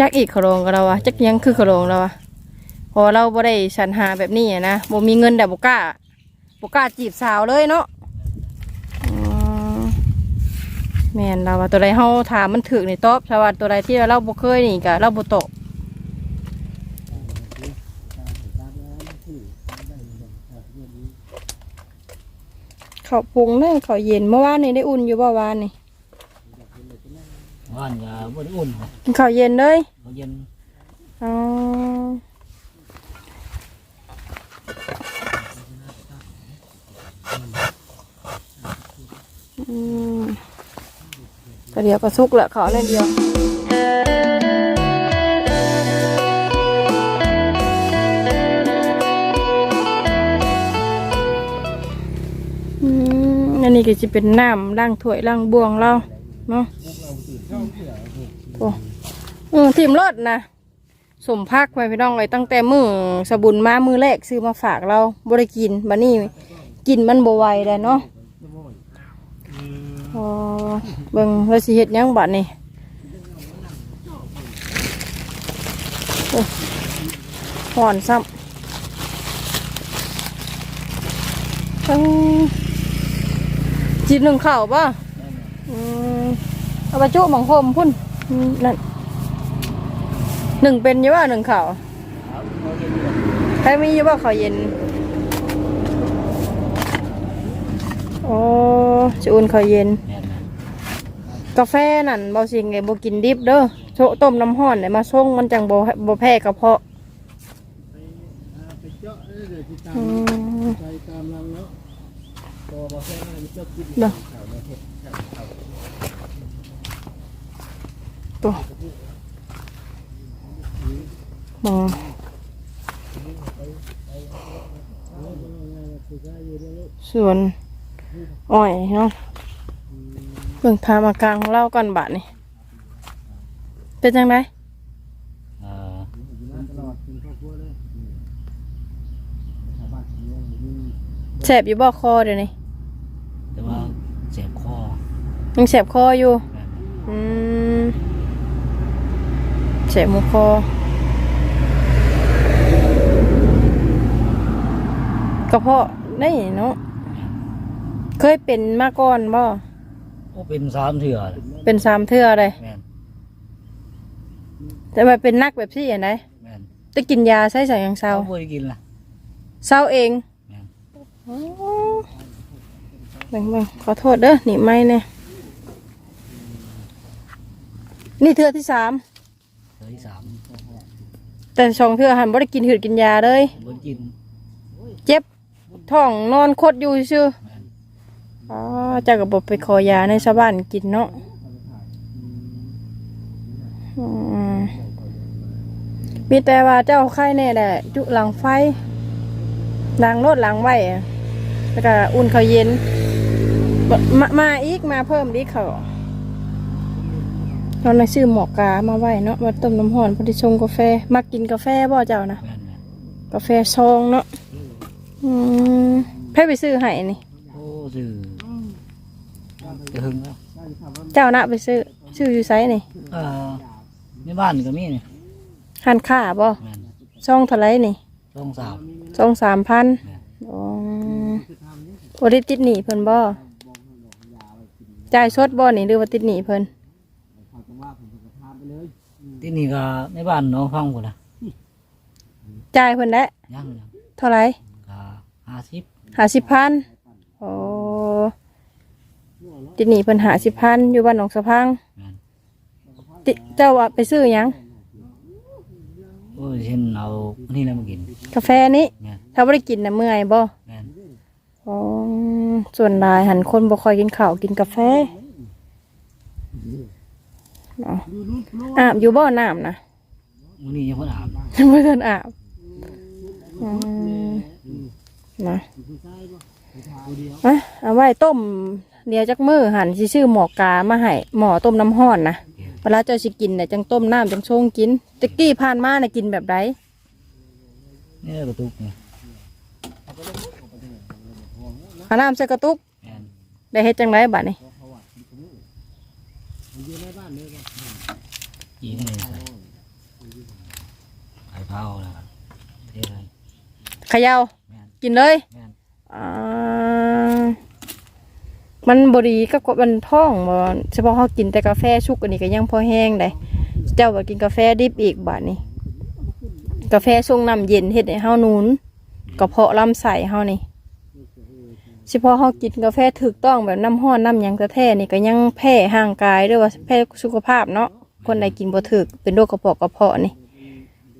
จักอีกขโรงกับเราวะจักยังคือขโรงเราวะพอเราบ่ได้สรรหาแบบนี้อะนะบ่มีเงินแต่บ่กล้าบ่กล้าจีบสาวเลยเนาะแม่นเราว่าตัวใดเฮาถามมันถึกนี่ตอบถ้าว่าตัวใดที่เราบ่เคยนี่ก็เราบ่ตอบเขาวปรุงเด้อเขาวเย็นเมื่อวานนี่ได้อุ่นอยู่บ่วานนี่ บ้านก็บ่ได้อุ่นกินข้าวเย็นเลยเขาเย็นอ๋ออืมก็เดี๋ยวก็สุกละขอเลยเดียว อืมอันนี้ก็จะเป็นน้ำล้างถ้วยล้างบวงเราเนาะโอ้เออทีมรถนะสมพักไว้พี่น้องเลยตั้งแต่มือสบุนมามือแรกซื้อมาฝากเราบริกินบันนี้กินมันบไหวเลยเนาะพอเบิ่งว่าสิเฮ็ดหยังบัดนี่โอ้ห่อนซ้ำเอ้าจีบหนึ่งเข่าวป่ะอืม เอาไปจุหมองพรมพุ่นนั่นหนึ่งเป็นยี่ว่าหนึ่งข่าวใครมียี่ว่าข่าวเย็นโอ้จะอุ่นข่าวเย็น กาแฟนั่นเบาสิงไงบกินดิบเด้อโชต้มน้ำห้อนเนี่ยมาส่งมันจังบ่บ่แพ้กระเพาะอืมเด้อ ตัวมองส่วนอ้อยเนาะเบิ่งทามอาการของเราก่อนบาดนี่เป็นจังไดเอ่อแสบอยู่บ่คอเดี๋ยวนี้แต่ว่าเจ็บคอยังแสบคออยู่แม่นนะอืม แสบหมูคอกระเพาะได้เนาะเคยเป็นมาก่อนบ่โอ้เป็นสามเถื่อเป็นสามเทื่อเลยแม่นแต่มาเป็นนักแบบที่อย่างไรแม่นจะกินยาใช้ใส่ยังเศร้าเขาบ่ได้กินล่ะ เศร้าเองแม่น อ๋อแบ่งแบ่งขอโทษเด้อหนีไม่เนี่ยนี่เทื่อที่สาม เถื่อที่สามแต่สองเทื่อหันบ่ได้กินหืดกินยาเลยบ่ได้กินเจ็บท้องนอนคดอยู่ซื่อแม่นอ๋อเจากระบบไปขอยาในชาวบ้านกินเนาะอืมมีแต่ว่าเจ้าไข้แน่แหละจุหลังไฟหลังรถหลังไว้อะแล้วก็อุ่นเขาวเย็นบมามาอีกมาเพิ่มอีกเขา ตอนนั้นซื้อหมอกกามาไว้เนาะมาต้มน้ำห่อนพอดีชงกาแฟมักกินกาแฟบ่เจ้านะแม่นแม่นกาแฟซองเนาะอืมไพ่ไปซื้อให้นี่โอ้ซื่อจะหึงแล้วเจ้านะไปซื้อซื้ออยู่ไซนี่เอ่อในบ้านก็มีนี่หันค่าบ่แม่นซองเท่าไหรนี่ต้องสามซองสามพันแม่นอ๋อโอได้ติดหนีเพิ่นบ่จ่ายสดบ่นี่หรือว่าติดหนีเพิ่น ที่นี่ก็ในบ้านน้องฟังพุ่นน่ะจ่ายเพิ่นแหละยังยังเท่าไหรก็ห้าสิบหาสิบพันโอ้ติดหนีเพิ่นหาสิบพันอยู่บ้านหนองสะพังแม่นติเจ้าว่าไปซื้อหยังโอ้ยเช่นเอาอันนี่แล้วมากินกาแฟนี้ แม่นถ้าบ่ได้กินน่ะเมื่อยบ่ แม่นอ๋อส่วนหลายหันคนบ่ค่อยกินข้าวกินกาแฟ เนาะอาบอยู่บ่อน้ำนะมื้อนี้ยังบ่อาบเมื่อเดินอาบอืมนะอะเอาไว้ต้มเดี๋ยวจักมือหันสิซื้อหมอกกามาให้หมอต้มน้ำห้อนนะเวลาเจ้าสิกินเนี่ยจังต้มน้ำจังชงกินตะกี้ผ่านมาเนี่ยกินแบบไรนี่กระตุกนี่เอาน้ำใส่กระตุกแม่นได้เฮ็ดจังไรบัดนี้ ยิงเลยใส่เอาแล้วเท่เลยเขย่าแม่นกินเลยแม่นอ่ามันบดีกับกบมันท้องบ่เฉพาะเขากินแต่กาแฟชุกอันนี้ก็ยังพอแห้งได้เจ้าก็กินกาแฟดิบอีกบาดนี้ กาแฟชงน้ำเย็นเฮ็ดให้เฮานูนกระเพาะลำไส้เฮานี่เฉพาะเฮากินกาแฟถูกต้องแบบน้ำห้อนน้ำหยังแท้ๆนี่ก็ยังแพ้ห่างกายด้วยว่าแพ้สุขภาพเนาะ คนใดกินบ่ถูกเป็นโรคกระเพาะกระเพาะนี่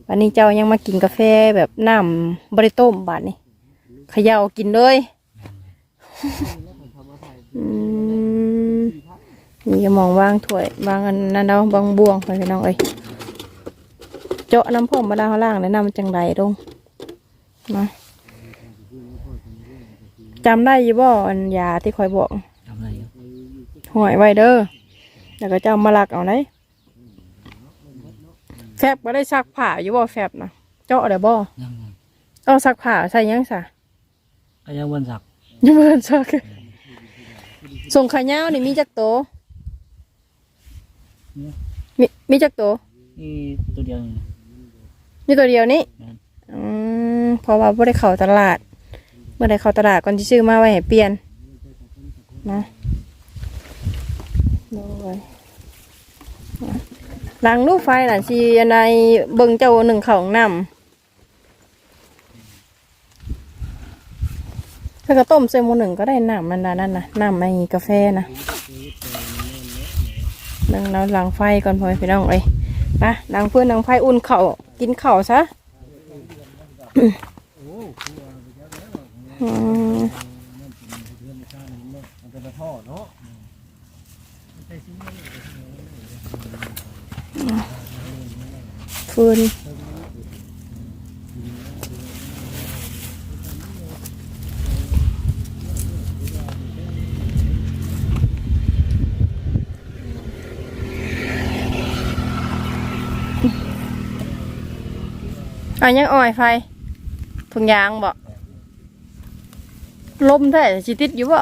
วันนี้เจ้ายังมากินกาแฟแบบน้ำบริต้มบาดนี้เขย่ากินเลยอืมนี่ก็มองวางถ้วยวางอันนั้นเอาบางบวงไปพี่น้องเอ้ยเจาะน้ำพ่มมาดาวข้างล่างแล้วน้ำมันจังไรลงมาจำได้อยี่บ่อันยาที่คอยบอกทำอะไรอยู่หอยไว้เด้อแล้วก็จะเอามาลักเอาไหน แฟบก็ได้ซักผ้าอยู่บ่แฟบนะเจาะเดี๋ยวบ่ยังยังเอาซักผ้าใส่หยังซะก็ยังวันสักยังไม่ทันซักส่งขายาวนี่มีจักโตวมีมีจักโตวนี่ตัวเดียวนี่ มีตัวเดียวนี้แม่นอืมเพราะว่าไม่ได้เข้าตลาดเมื่อได้เข้าตลาดก่อนที่ซื้อมาไว้ให้เปลี่ยนนะโดยนะ ล้างลูกไฟหลานชีอันในเบิงเจ้าหนึ่งเข่าของน้ำถ้าก็ต้มเซมูหนึ่งก็ได้น้ำมันนะนั่นนะน้ำไม่กาแฟนะเบิ่งเราล้างไฟก่อนพอพี่น้องเอ้ยไปล้างเพื่อนล้างไฟอุ่นเข่ากินเข่าซะอืม ฟืนอะยังอ่อยไฟถุงยางบอกลมแท้สิติดอยู่บ่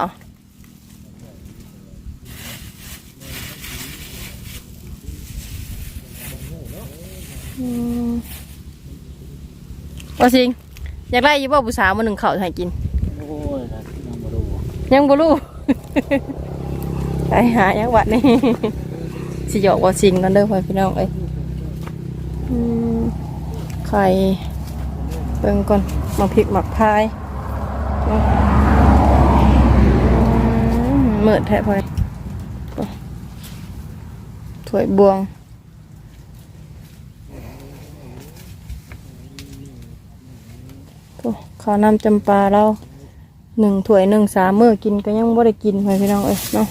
อืม ว่าสิงอยากได้อยู่บ่ผู้สาวมาหนึ่งข้าวให้กิน โอ้ยแล้วยังบ่รู้ยังบ่รู้ ไปหายังวัดนี่สิหยอกว่าสิงกันเด้อพ่อพี่น้องเอ้ยอืมไข่เบิ่งก่อนมาพริกหมักพายอืมมืดแท้พ่อยถ้วยบวง โอ้ข้าวน้ำจำปาเราหนึ่งถ้วยหนึ่งสามมื้อกินก็ยังบ่ได้กินพ่อพี่น้องเอ้ยเนาะ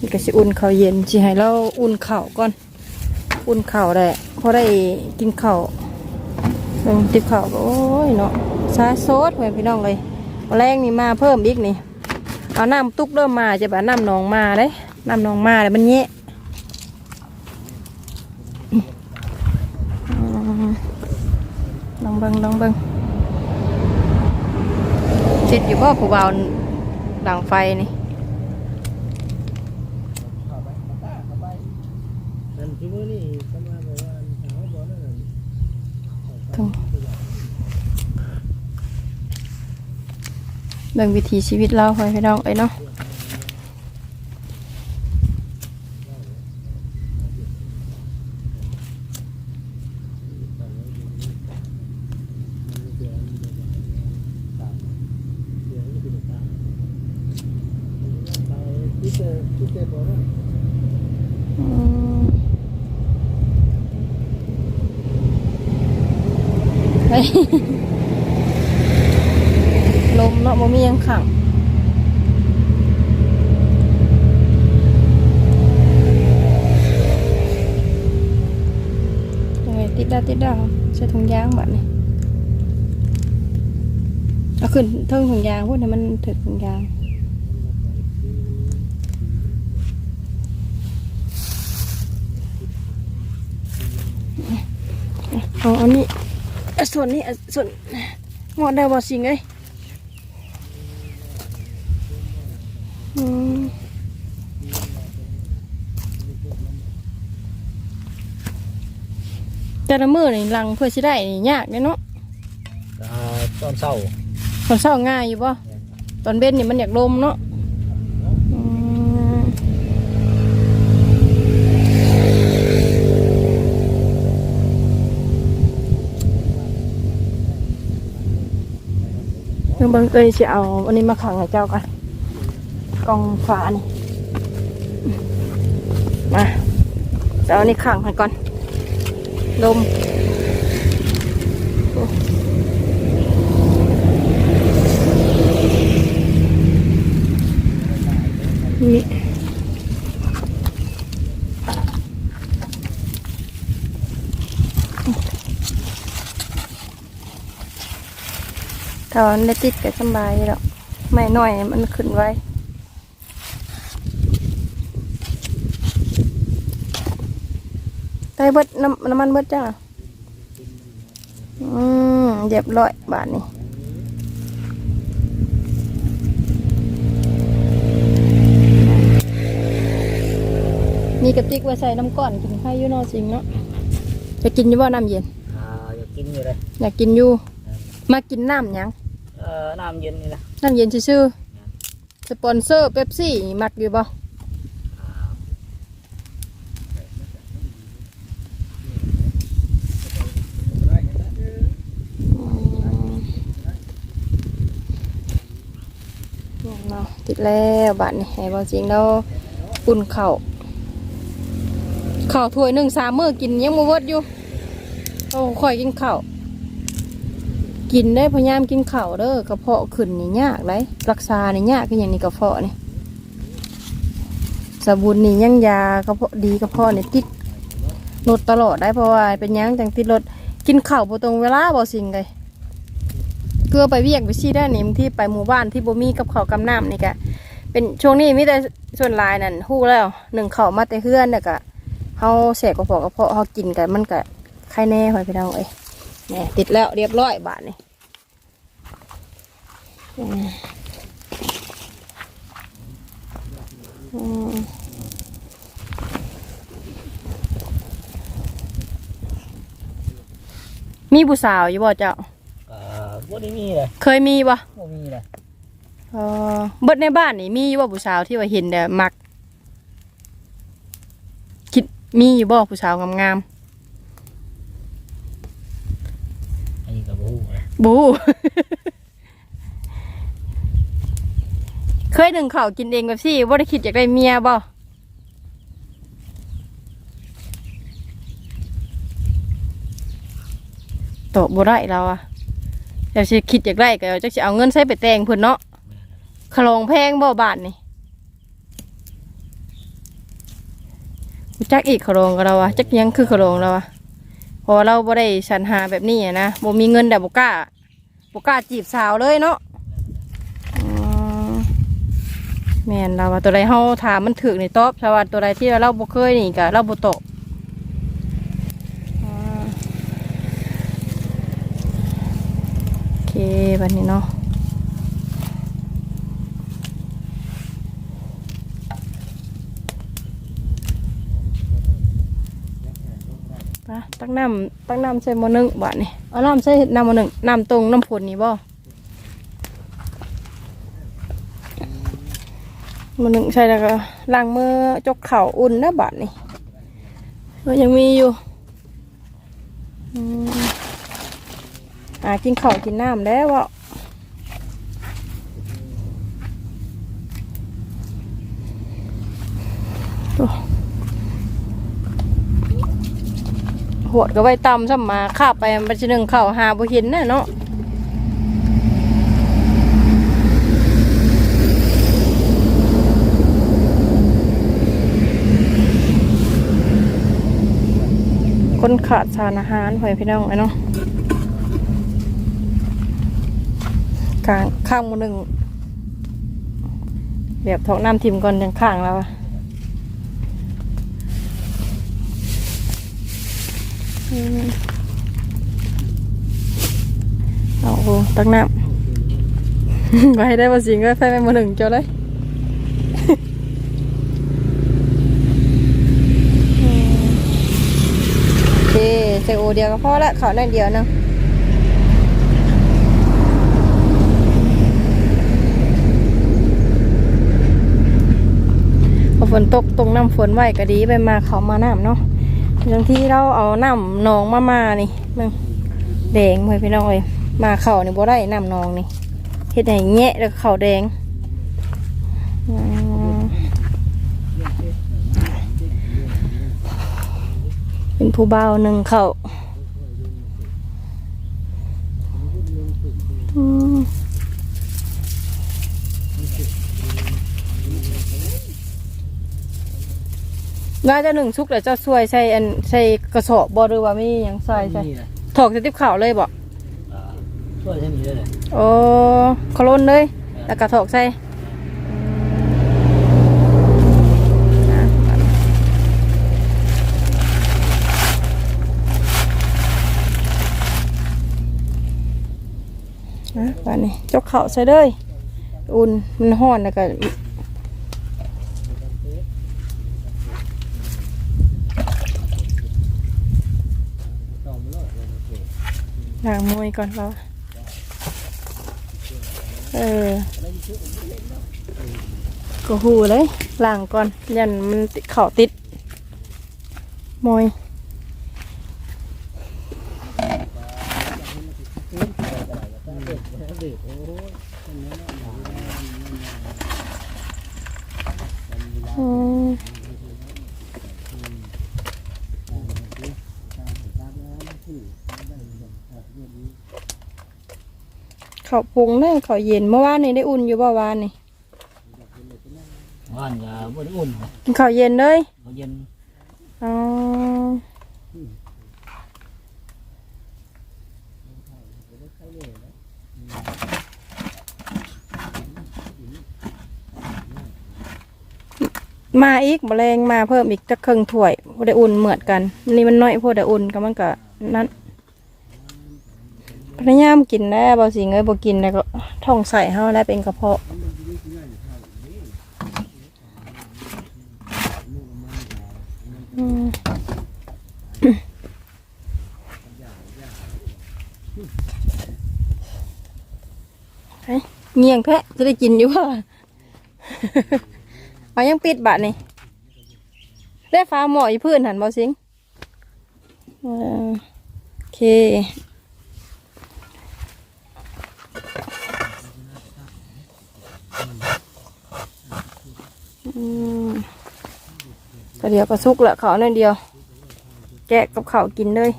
นี่ก็สิอุ่นข้าวเย็นสิให้เราอุ่นข้าวก่อน อุ่นข้าวได้พอได้กินข้าวลงติบข้าวก็โอ้ยเนาะซาโซดพ่อพี่น้องเลยแรงนี่มาเพิ่มอีกนี่เอาน้ำตุกเริ่มมาจะแบบน้ำหนองมาเลยน้ำหนองมาเลยมันแยะอืมลองเบิงลองเบิง ติดอยู่บ่ผู้เบาดังไฟนี่นั่นที่มื้อนี่ก็มาแบบว่าสาวบ่นั่นน่ะถึงเบิ่งวิถีชีวิตเราพ่อพี่น้องเอ้ยเนาะ เอาขึ้นเทิงถุงยางพูดให้มันถึงถุงยางเอาอันนี้ส่วนนี้ส่วนงอดได้บ่สิงเอ้ยอืมแต่ละมือนี่ลังเพื่อสิได้นี่ยากเด้เนาะตอนเช้า ตอนเช้าง่ายอยู่บ่ะตอนเบ็ดนี่มันอยากลมเนาะเบิ่งเอ้ยสิเอาอันนี้มาขังให้เจ้ากันกองฝานี่มาจะเอาอันนี้ขังให้ก่อนลม นี่ ถ้ามันได้ติดก็สำบายแล้วไม่น้อยมันขึ้นไว้ได้เบิดน้ำน้ำมันเบิดจ้าอืมเรียบร้อยบาทนี้มีกระติกไว้ใส่น้ำก้อนกินไข่อยูเนอจริงเนาะจะกินอยู่บ่น้ำเย็นอ่าอยากกินอยู่เลยอยากกินอยู่ มากินน้ำหยังเออน้ำเย็นนี่นะน้ำเย็นชื่อๆสปอนเซอร์เป๊ปซี่มักอยู่บ่ติดแล้วบาทนี่ให้บ่จริงแล้วปุ่นเข่าวข้าถ้วยหนึ่งสามมือกินยังบ่เวิดอยู่โอ้ข่อยกินข้า กินได้พยายามกินเข้าเด้อกระเพาะขึ้นนี่ยากเลยรักษานี่ยากคือย่างนี้กระเพาะนี่สบู่นี่ยังยากระเพาะดีกระเพาะนี่ติดรถตลอดได้เพราะว่าเป็นยังจังติดรถกินเข้าวบ่ตรงเวลาบ่สิ่งเลยเกลือไปเวียกไปชี้ได้นี่ที่ไปหมู่บ้านที่บ่มีกับเขากับน้ำนี่กะเป็นช่วงนี้มีแต่ส่วนลายนั่นฮู้แล้วหนึ่งเข้ามาแต่เฮือนเนี่ยกะเฮาแสกกระเพาะกระเพาะเฮากินกันมันกะไข่แน่หอยพี่น้องเอ้ นี่ยติดแล้วเรียบร้อยบาทนี่อืมอืมมีผู้สาวอยู่บ่เจ้าเอ่อบ่ได้มีเลยเคยมีบ่บ่มีเลยเออเบิดในบ้านนี่มีอยู่บ่ผู้สาวที่ว่าเห็นแต่มัก คิดมีอยู่บ่ผู้สาวงามอันนี้ก็บ่ฮู้เลย ๆ บู เคยหนึ่งเข้ากินเองแบบสิบ่ได้คิดอยากได้เมียบ่ตอบบ่ได้แล้วอะเดี๋ยวสิคิดอยากได้ก็จักสิเอาเงินใช้ไปแต่งเพิ่นเนาะขลองแพงบ่บาทนี่จักอีกขลองก็เราอะจักยังคือขลองเราอะ เพราะว่าเราบ่ได้สรรหาแบบนี้อะนะบ่มีเงินแต่บ่กล้าบ่กล้าจีบสาวเลยเนาะแม่นเราว่าตัวใดเฮาถามมันถึกนี่ตอบสวัสดตัวใดที่เราบ่เคยนี่ก็เราบ่ตอบโอเคบัดนี้เนาะ ตักน้ำตักน้ำใส่หม้อนึ่งบาทนี่เอาน้ำใส่น้ำหม้อหนึ่งน้ำตรงน้ำฝนนี่บ่มันหนึ่งใช่แล้วก็ล้างมือจกเข่าอุ่นนะบาทนี่ก็ยังมีอยู่อ่ากินข้าวกินน้ำแล้วอะโอ้ หวดก็ไว้ตำซ้ำมาข้าไปมันจะหนึ่งเข่าวหาบ่เห็นน่ะเนาะคนขาดสารอาหารหอยพี่น้องไอ้เนาะกลางข้างมือหนึ่งแบบท้องน้ำทิมก่อนยังข้างแล้วอะอืม เอาโอ้ตักน้ำไปได้มาสิงก็ไฟไมือหนึ่งเจ้าเลยโอเคใส่โอเดียวก็พอละเขาได้เดียวเนาะพอฝนตกตรงน้ำฝนไหวก็ดีไปมาเขามาน้ำเนาะ บางที่เราเอาน้ำนองมามานี่มึงแดงไปพี่น้องเลยมาเข่านี่บ่ได้น้ำนองนี่เห็ดแห้แงะแล้วเข่าแดงเป็นผู้เบาหนึ่งเข่าอืม ว่าเจะหนึ่งชุกเดี๋ยวเจ้าช่วยใส่อันใส่กระสอบบ่หรือว่ามีหยังใส่ใส่นี่นะถอกจะติบข่าวเลยบ่อ่าช่วยใช้มีได้เลยโอ้โคลนเลย แล้วก็ถอกใส่อะป่านนี้จกเข่าใส่เลย อุ่นมันห้อนแล้วก็ ล้างมวยก่อนเราเออก็หูเลยหล้างก่อนยันมันเข่าติดมวยอืม ขาวปรุงเนี่ยเขาวเย็นเมื่อวานนี่ได้อุ่นอยู่บ่วานนี่ว่านก็บ่ได้อุ่นนะกินข้าวเย็นเลยเขาเย็นอ๋อมาอีกแมลงมาเพิ่มอีกจะครึ่งถ้วยพอได้อุ่นเหมือดกันอันนี่มันน้อยพอได้อุ่นก็มันก็นั้น พยายามกินได้บางสิ่งเอ้ยบ่กินแล้วก็ท้องใส่เฮาแล้วเป็นกระเพาะอืมเฮ้ยเงียงแพะจะได้กินอยู่ป่ะเอายังปิดบัตรนี่ได้ฟ้าหมออยู่พื้นหันบอสิงเออโอเคอืม ก็เดี๋ยวก็สุกละเขาหน่อยเดียว แกะกับเขากินเลย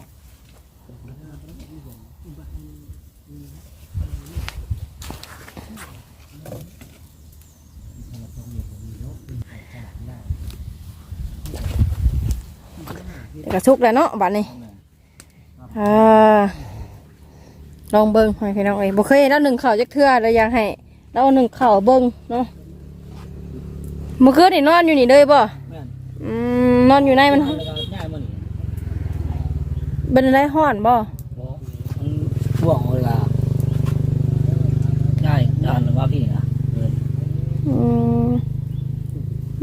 เดี๋ยวก็สุกแล้วเนาะบัดนี้ลองเบิ้งให้พี่น้องเอ้ยบ่เคยเห็นแล้วหนึ่งข่าวจักเทื่อแล้วอยากให้แล้วหนึ่งข่าวเบิ้งเนาะ เมื่อคืนนี่นอนอยู่นี่เลยบ่แม่นอืมนอนอยู่ในมันแล้วก็ง่ายมันเป็นอะไรห้อนบ่บ่มันบ่วงเวลาง่ายงานหรือว่าพี่นะเอออืม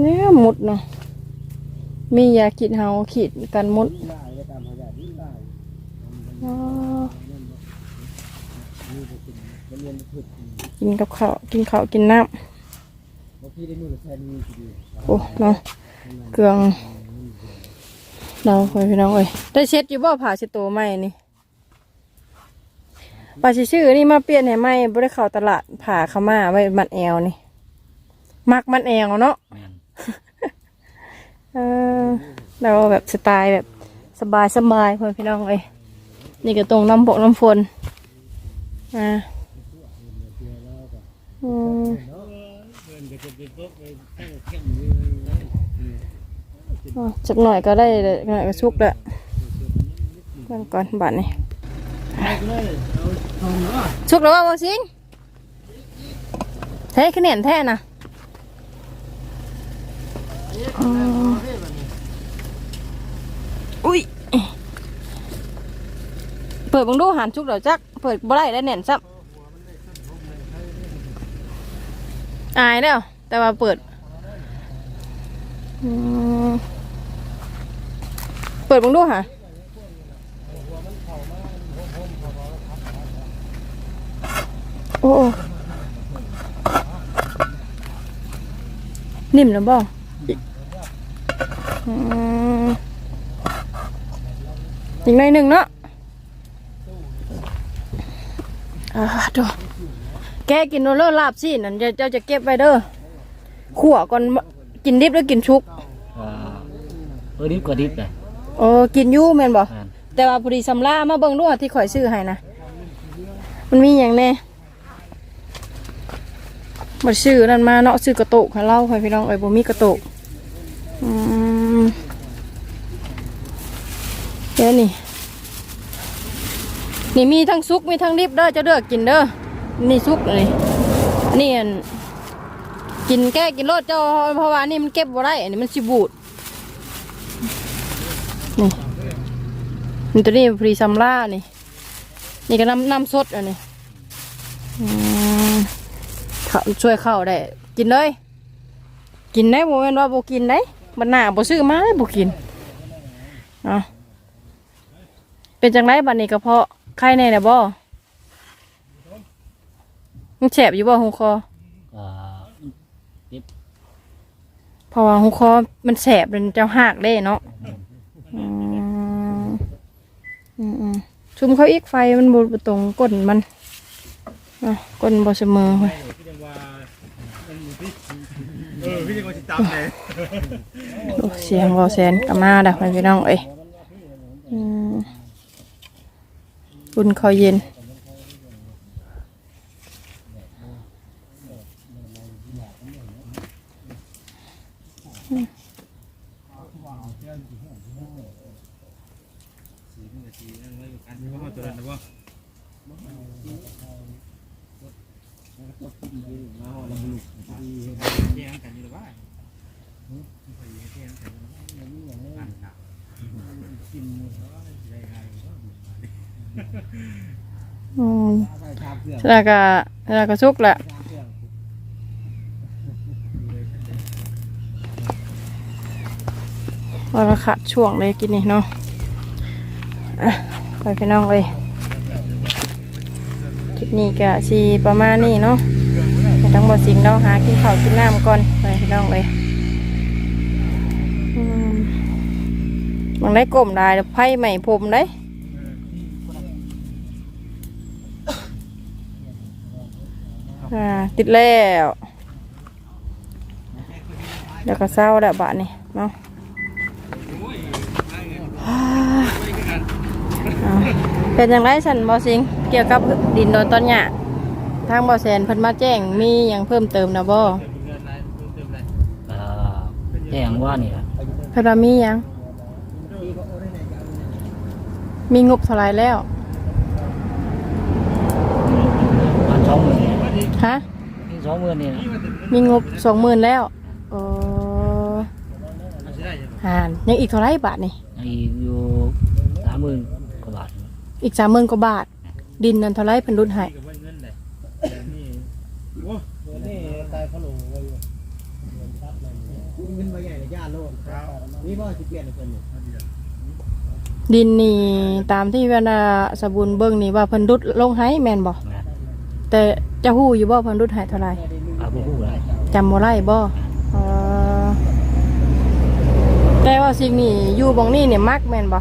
เนี่ยหมุดเนาะมียาขีดเฮาขีดกันหมุดอ๋อกินกับข้าวกินข้าวกินน้ำ โอ้เนาะเกลืองเราไปพี่น้องเอ้ยได้เช็ดอยู่บ่ผ่าเช็ดตัวใหม่นี่ป่าชิชื่อนี่มาเปลี่ยนให้ใหม่บ่ได้เข้าตลาดผ่าเข้ามาไว้มันแอวนี่ มักมันแอวเนาะแม่นเออเราแบบสไตล์แบบสบายสบายเพื่อนพี่น้องเอ้ยนี่ก็ตรงน้ำบกน้ำฝนอ่าอืม อ๋อจักหน่อยก็ได้เลยหน่อยก็ชุกแล้วเบิ่งก่อนบัดนี้ชุกแล้วว่าบ่สิงแท้คะแนนแท้นะอืมอุ้ยเปิดเบังดูหันชุกเดี๋ยวจัก เปิดบ่ได้แล้วแน่นซับ อายแล้ว แต่ว่าเปิด เปิดบังดูค่ะโอ้นิ่มนะบ่อีกในหนึ่งเนาะอ่าดู แกกินโนเลอร์ลาบสินั่นเจ้าเจ้าจะเก็บไว้เด้อขั่วก่อนกินดิบแล้วกินชุกเออเออดิบก็ดิบเลยโอ้กินอยู่แม่นบ่แม่นแต่ว่าพอดีสำลามาเบิ่งด้วยที่ข่อยซื้อให้นะมันมีอย่างแน่บ่ซื้อนั่นมาเนาะซื้อกระโตกให้เล่าให้พี่น้องเอ้ยบ่มีกระโตกอืมเดี๋ยวนี่นี่มีทั้งซุกมีทั้งดิบเด้อเจะเลือกกินเด้อ นี่ซุกนี่อันนี่อันกินแก้กินรสเจ้าเพราะว่านี่มันเก็บบ่ได้ อันนี้มันสิบูดนี่นี่ตัวนี้พรีซัมล่านี่ นี่ก็น้ำน้ำสดอันนี้อืมเขาช่วยเข้าได้ กินเลย กินได้โมเมนว่าโบกินได้บันหน้าโบซื้อมาได้โบกินเอาเป็นจังไรบันนี้กระเพาะไข้แน่นะบ่ มันแฉบอยู่บ่หูคอเออเพราะว่าหูคอมันแสบเป็นเจ้าหักได้เนาะอืมอืมอืมชุมเขาอีกไฟมันบดตรงก้นมันอะก้นบเสมอเว้ยพี่ยังว่าเออพี่ยังว่าสิตามเลยโอ้เสียงวอแซนกลับมาดักพี่น้องเอ้ยอืมอุ่นคอยเย็น แล้วก็แล้วก็สุกแหละว่าเราขาดช่วงเลยกินนี่เนาะอะไปพี่น้องเลยคลิปนี้ก็สีประมาณนี้เนาะทั้งหมดสิ่งเราหากินข้าวกินน้ำก่อนไปพี่น้องเลยอืมมันได้กลมได้ไพ่ใหม่ผมได้ อ่าติดแล้วเดี๋ยวก็เศร้าแล้วบาทนี่เนาะอ่าเอาเป็นอย่างไรสันบอสิงเกี่ยวกับดินโดนต้นหญ้าทางบอแสนเพิ่นมาแจ้งมีอย่างเพิ่มเติมนะบอเออแจ้งว่านี่ล่ะเพิ่นว่ามีหยังมีงบเท่าไหรแล้ว มาสองหมื่น ฮะนี่สองหมื่นนี่ล่ะมีงบสองหมื่นแล้วเอออ่านยังอีกเท่าไหรบาทนี่ อีกอยู่สามหมื่นกว่าบาทอีกสามหมื่นกว่าบาท ดินนั่นเท่าไรเป็นรุ่นให้กับเงินเลยนี่โอ้นี่ตายพะโล้ไว้อยู่เงินชัดเลยเงินใบใหญ่เลยย่าโลดนี่บ่สิเปลี่ยนเป็นนี่ดินนี่ตามที่เวลาสบุนเบิ้งนี่ว่าเพิ่นรุดลงให้แม่นบ่ แม่นแต่จะฮู้อยู่บ่เพิ่นรุดให้เท่าไรอาบุหูอะไรจำบ่ได้บ่เอ่อแต่ว่าสิ่งนี้อยู่บ่งนี้เนี่ยมักแม่นบ่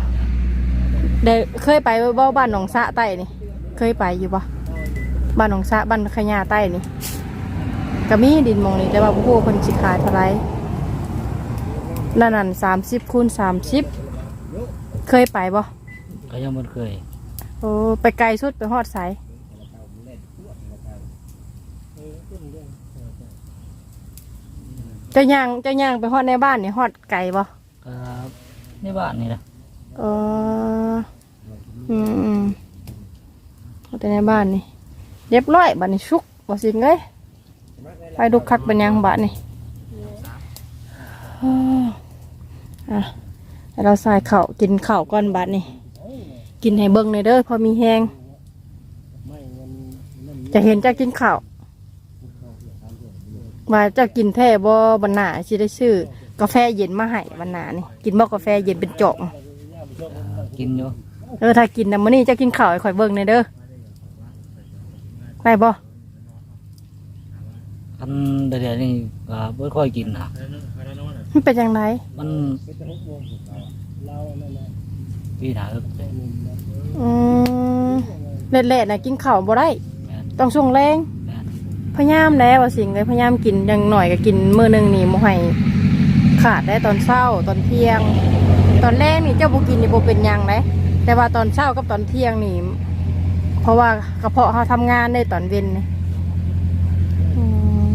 ได้เคยไปบ่บ้านหนองสะใต้นี่ เคยไปอยู่บ่บ้านหนองสะบ้านขยาใต้นี่ก็มีดินหมองนี้แต่ว่าบ่ฮู้ว่าเพิ่นสิขายเท่าไรนั่นนั่น30คูณ30 เคยไปบ่ก็ยังไม่เคย โอ้ไปไกลสุดไปฮอดไสเจะย่างเจะย่างไปฮอดในบ้านนี่ฮอดไกลบ่ก็ในบ้านนี่ล่ะเอออืมอืมฮอดแต่ในบ้านนี่เรียบร้อยบัดนี้ชุกบ่สิงเอ้ยไปดูคักเป็นหยังบัดนี่อ้ออะให้เราใส่ข้าวกินข้าวก่อนบัดนี่กินให้เบิ่งในอยเด้อพอมีแฮงไม่เงินนั่นจะเห็นเจะกินข้าว ว่าเจะกินแท้บ่บรรณาสิได้ซื้อกาแฟเย็นมาให้บรรณานี่กินบ่กาแฟเย็นเป็นจอกเออกินอยู่เออถ้ากินนะมื้อนี้เจะกินข้าวให้ข่อยเบิ่งหน่อยเด้อได้บ่ไคันเดี๋ยวนี้ก็บ่ค่อยกินนะมันเป็นยังไงมันเป็นจะหกโมงของเราเรานั่นแหละพี่หนาก็อืมเละๆนะกินข้าวบ่ได้ แม่นต้องช่วงแรงแม่น พยายามแล้วว่าสิ่งเลยพยายามกินยังหน่อยก็กินมื้อหนึงนี่บ่ให้ขาดได้ตอนเช้าตอนเที่ยง ตอนแรกนี่เจ้าบ่กินนี่บ่เป็นหยังเลยแต่ว่าตอนเช้ากับตอนเที่ยงนี่ เพราะว่ากระเพาะเขาทำงานได้ตอนเย็นนี่อืม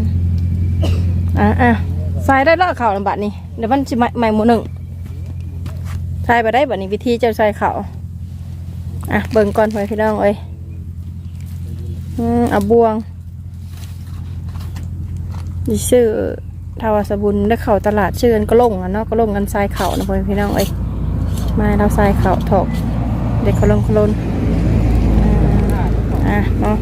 อะอะใส่ได้แล้วข่าวลำบัดนี่เดี๋ยวมันสิใหม่หม่หมูหนึ่งใส่ไปได้บัดนี้วิธีเจ้าใส่ข่าวอะเบิ่งก่อนไปพี่น้องเอ้ยอืมเอาบวง ดิชื่อทาวาสบุญได้เข่าตลาดชื่อกันก็ลงอะเนาะก็ลงกันทรายเข่านะพ่อพี่น้องเอ้ยมาเราทรายเข่าถกเด็กเขาลงเขลนอะเนาะ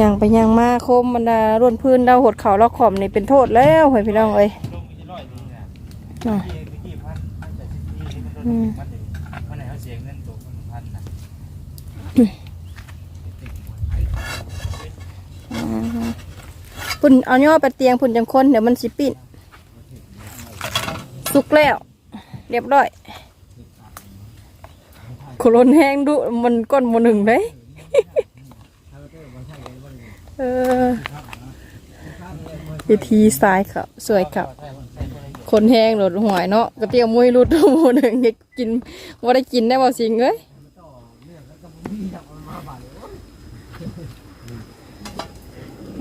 ย่างไปย่างมาโคมบรรดาร่วนพื้นดาวหดเขาเราขอมนี่เป็นโทษแล้วเฮ้ยพี่น้องเอ้ยเนาะอืม ปุ่นเอาย่อไปเตียงปุ่นจังคนเดี๋ยวมันสิปิ่นสุกแล้ว เรียบร้อยโคลนแห้งดุมันก้นมหนึ่งเลยเออวิธีสายครับ สวยครับ คนแห้งหลดหวยเนาะกระเตียวมุ้ยรุดหมูหนึ่งกกินว่าได้กินได้บ่สิงเอ้ย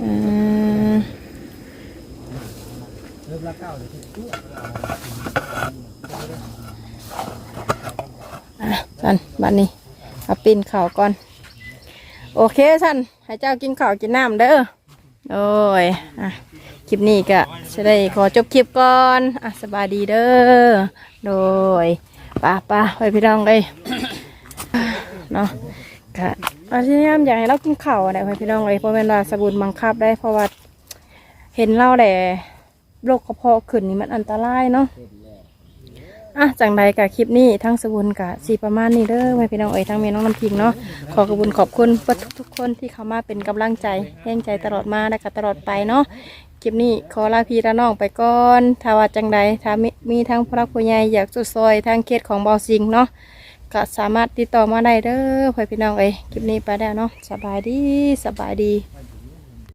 อืมสันบัดนี้เอาปีนเข่าก่อน โอเคสันให้เจ้ากินข้าวกินน้ำเด้อโอ้ยอะคลิปนี้ก็จะได้ขอจบคลิปก่อนอะสบายดีเด้อโดยป้าป้าไปพี่น้องเลยเนาะก็ อาพยายามอยากให้เรากินข้าวอะไรไปพี่น้องเลยเพราะเวลาสบุนบังคับได้เพราะว่าเห็นเราแหละโรคกระเพาะขึ้นนี่มันอันตรายเนาะอะจังใดกับคลิปนี้ทั้งสบุนกับสีประมาณนี้เด้อไว้พี่น้องเอ๋ยทั้งเมียน้องน้ำพิงเนาะขอขอบคุณขอบคุณเพื่อทุกๆคนที่เข้ามาเป็นกำลังใจแห่งใจตลอดมาและก็ตลอดไปเนาะคลิปนี้ขอลาพี่ลาน้องไปก่อนถ้าว่าจังใดถ้ามีมทั้งพระผู้ใหญ่อยากสุดซอยทางเขตของบอสิงเนาะ ก็สามารถติดต่อมาได้เด้อพี่น้องเอ้ยคลิปนี้ไปแล้วเนาะสบายดีสบายดี